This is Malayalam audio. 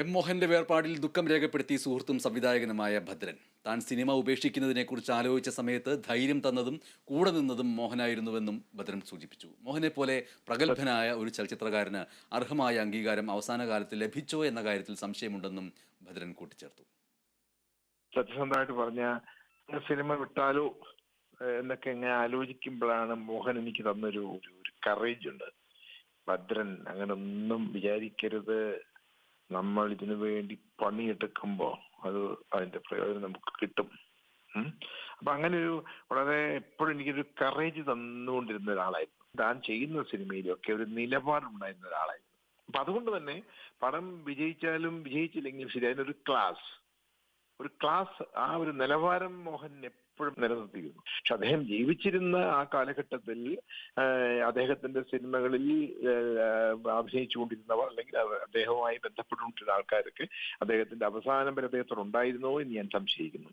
എം മോഹന്റെ വേർപാടിൽ ദുഃഖം രേഖപ്പെടുത്തി സുഹൃത്തും സംവിധായകനുമായ ഭദ്രൻ. താൻ സിനിമ ഉപേക്ഷിക്കുന്നതിനെക്കുറിച്ച് ആലോചിച്ച സമയത്ത് ധൈര്യം തന്നതും കൂടെ നിന്നതും മോഹനായിരുന്നുവെന്നും ഭദ്രൻ സൂചിപ്പിച്ചു. മോഹനെ പോലെ പ്രഗത്ഭനായ ഒരു ചലച്ചിത്രകാരന് അർഹമായ അംഗീകാരം അവസാന കാലത്ത് ലഭിച്ചോ എന്ന കാര്യത്തിൽ സംശയമുണ്ടെന്നും ഭദ്രൻ കൂട്ടിച്ചേർത്തു. സത്യസന്ധമായിട്ട് പറഞ്ഞ സിനിമ വിട്ടാലോ എന്നൊക്കെ ഇങ്ങനെ ആലോചിക്കുമ്പോഴാണ് മോഹൻ എനിക്ക് തന്നൊരു ഒരു കറേജ് ഉണ്ട്. ഭദ്രൻ അങ്ങനെ ഒന്നും വിചാരിക്കരുത് നമ്മൾ ഇതിനു വേണ്ടി പണിയെടുക്കുമ്പോൾ അത് അതിന്റെ പ്രയോജനം നമുക്ക് കിട്ടും. അപ്പൊ അങ്ങനെ ഒരു വളരെ എപ്പോഴും എനിക്കൊരു കറേജ് തന്നുകൊണ്ടിരുന്ന ഒരാളായിരുന്നു. താൻ ചെയ്യുന്ന സിനിമയിലൊക്കെ ഒരു നിലപാടുണ്ടായിരുന്ന ഒരാളായിരുന്നു. അപ്പൊ അതുകൊണ്ട് തന്നെ പടം വിജയിച്ചാലും വിജയിച്ചില്ലെങ്കിലും ശരി അതിനൊരു ക്ലാസ് ഒരു ക്ലാസ് ആ ഒരു നിലവാരം മോഹൻ എപ്പോഴും നിലനിർത്തിയിരുന്നു. പക്ഷെ അദ്ദേഹം ജീവിച്ചിരുന്ന ആ കാലഘട്ടത്തിൽ അദ്ദേഹത്തിന്റെ സിനിമകളിൽ അഭിനയിച്ചുകൊണ്ടിരുന്നവർ അല്ലെങ്കിൽ അദ്ദേഹവുമായി ബന്ധപ്പെട്ടുകൊണ്ടിരുന്ന ആൾക്കാർക്ക് അദ്ദേഹത്തിന്റെ അവസാനം വരെ അദ്ദേഹത്തോട് ഉണ്ടായിരുന്നോ എന്ന് ഞാൻ സംശയിക്കുന്നു.